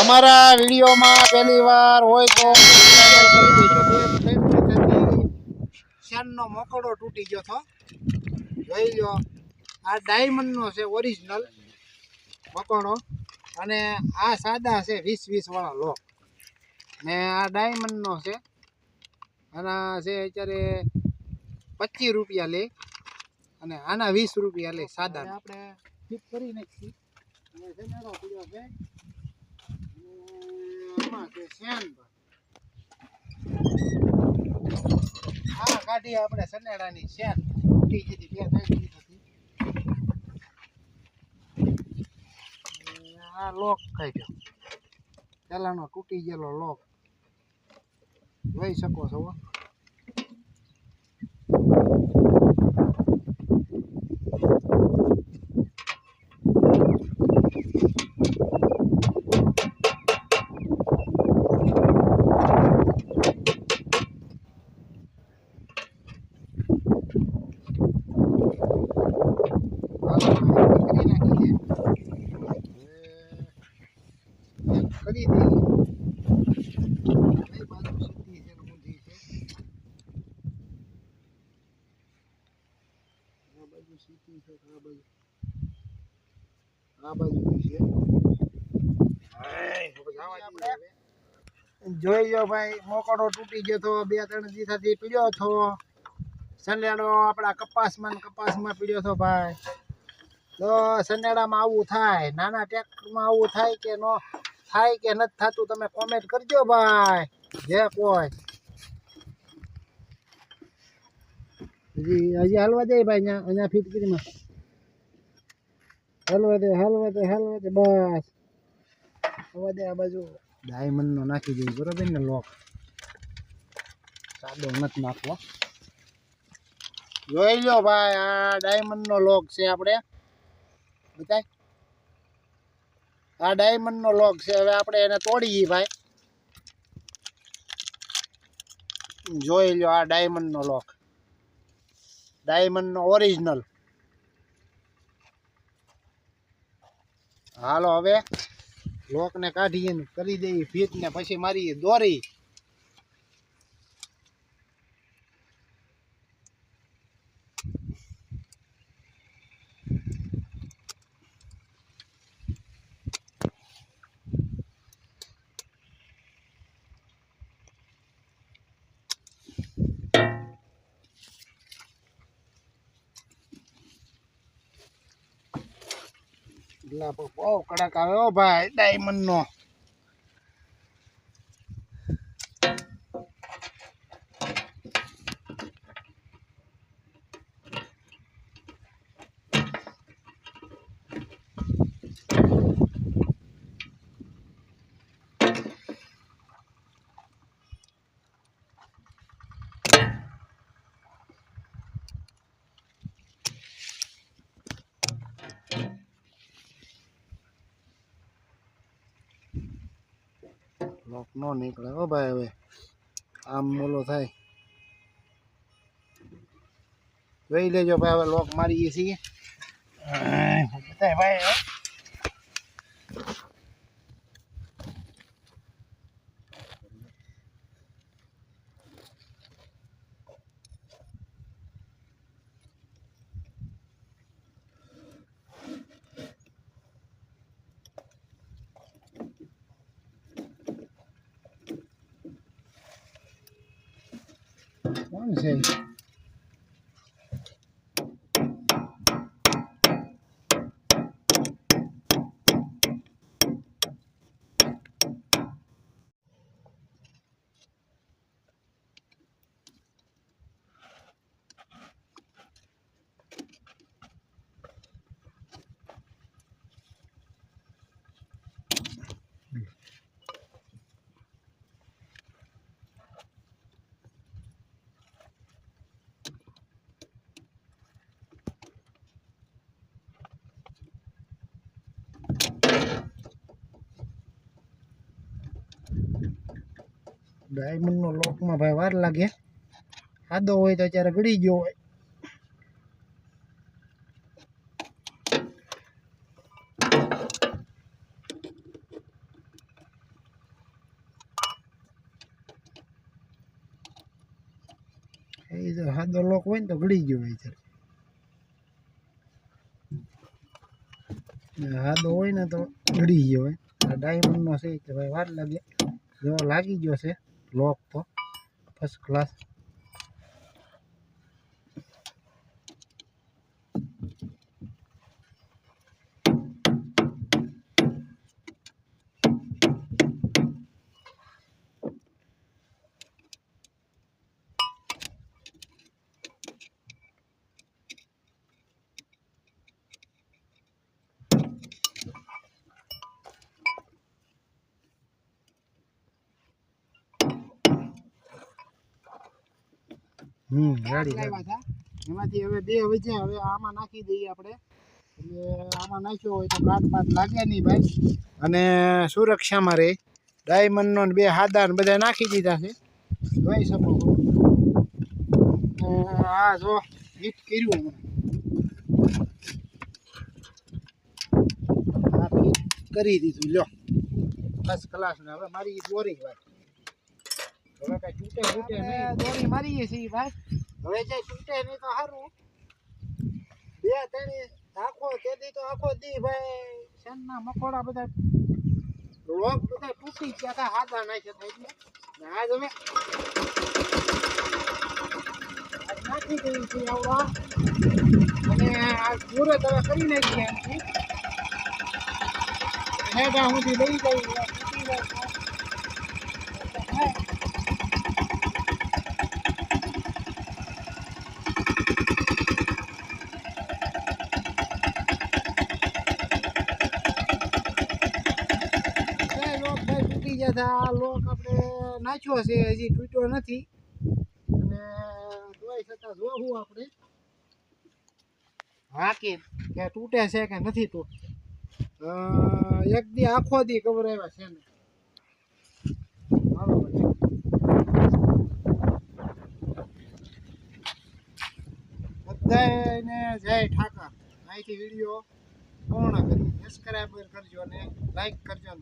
અમારા વિડીયોમાં પહેલી વાર હોય તો શેનનો મોકડો તૂટી ગયો હતો જોઈ લો આ ડાયમંડનો છે ઓરિજિનલ મકોડો. અને આ સાદા છે વીસ વીસ વાળા લોક ને આ ડાયમંડનો છે. આના છે અત્યારે પચીસ રૂપિયા લે. અને આના વીસ રૂપિયા લે સાદા આપણે ફિટ કરી નાખી અને કે આ કાઢી આપણે સનેડાની શેન ગઈ હતી, બે ત્રણ હતી. આ લોક કાઢ્યો પેલાનો તૂટી ગયેલો લોક જોઈ શકો છો હો. હાલો, કરી નાખીએ. હવે એક કરી દઈએ કઈ બાજુ સીધી છે ને ઊંધી છે આ બાજુ સીટી છે, આ બાજુ. આ બાજુ છે. જોઈ લો ભાઈ, મોકડો તૂટી ગયો તો બે ત્રણ દિવસથી પીડ્યો હતો. સનેડો આપણા કપાસમાં કપાસમાં પીડ્યો હતો ભાઈ. તો સનેડામાં આવું થાય, નાના ટ્રેક્ટરમાં આવું થાય કે ન થાય કે નથી થતું, તમે કોમેન્ટ કરજો ભાઈ. જે કોઈ. હજી હજી હાલવા દે ભાઈ, અહીંયા અહીંયા ફિટ કરીમાં હાલવા દે હાલવા દે હાલવા દે, બસ. હવા દે આ બાજુ. ડાયમંડનો નાખી દઈએ બરોબર ને, લોક? સાદો નથી નાખવો. જોઈ લો ભાઈ, આ ડાયમંડનો લોક છે આપણે. બતાય. આ ડાયમંડનો લોક છે, હવે આપણે એને તોડીએ ભાઈ. જોઈ લો આ ડાયમંડનો લોક. ડાયમંડનો ઓરિજિનલ હાલો હવે કાઢીએ ને કરી દઈએ ફીટ ને પછી મારી દોરી. એટલે બહુ કડક આવ્યો ભાઈ ડાયમંડ લોક નો નીકળે હો ભાઈ હવે. આમ મોલો થાય. જોઈ લેજો ભાઈ હવે લોક મારીએ છીએ ભાઈ હવે. કોણ ડાયમંડનો લોકમાં ભાઈ વાર લાગે. સાદો હોય તો અત્યારે ગળી ગયો હોય. એ જો સાદો લોક હોય ને તો ગળી ગયો હોય અત્યારે. હાદો હોય ને તો ગળી ગયો હોય. ડાયમંડનો છે કે ભાઈ વાર લાગે. જો લાગી ગયો છે. લોક તો ફર્સ્ટ ક્લાસ હમ ગાડી એમાંથી હવે બે વચ્ચે હવે આમાં નાખી દઈએ આપણે. એટલે આમાં નાખ્યો હોય તો કાટ બાટ લાગે નહીં ભાઈ. અને સુરક્ષામાં રહે. ડાયમંડનો ને બે હાદા બધા નાખી દીધા છે. જોઈ શકો છો. આ જો હિટ કર્યું હમણાં. કરી દીધું. લ્યો. ફર્સ્ટ ક્લાસ ને હવે મારી દોરી ભાઈ હવે કઈ તૂટે તૂટે નહીં. દોરી મારીએ છીએ ભાઈ. હવે જે તૂટે નહીં તો સારું બે ત્રણ આખો તેથી તો આખો દી ભાઈ. શેનના મકોડા બધા લોક બધા તૂટી ગયા હતા હાથા નાખ્યા થઈ ગયા. આજ હવે નાખી દઈએ છીએ આવડા. અને આ મુહૂર્ત હવે કરી નાખીએ હેઠા સુધી લઈ તૂટી જાય તો. હા. બે લોક ભાઈ તૂટી ગયા હતા આ લોક આપણે નાખ્યો છે, હજી તૂટ્યો નથી. અને જોઈ છતાં જોવું આપણે. હાકી કે તૂટે છે કે નથી તૂટતો. એક દી આખો દી ખબર આવ્યા છે ને પછી. બધાને જય ઠાકર. અહીંથી વીડિયો પૂર્ણ કરી. સબસ્ક્રાઈબર કરજો અને લાઈક કરજો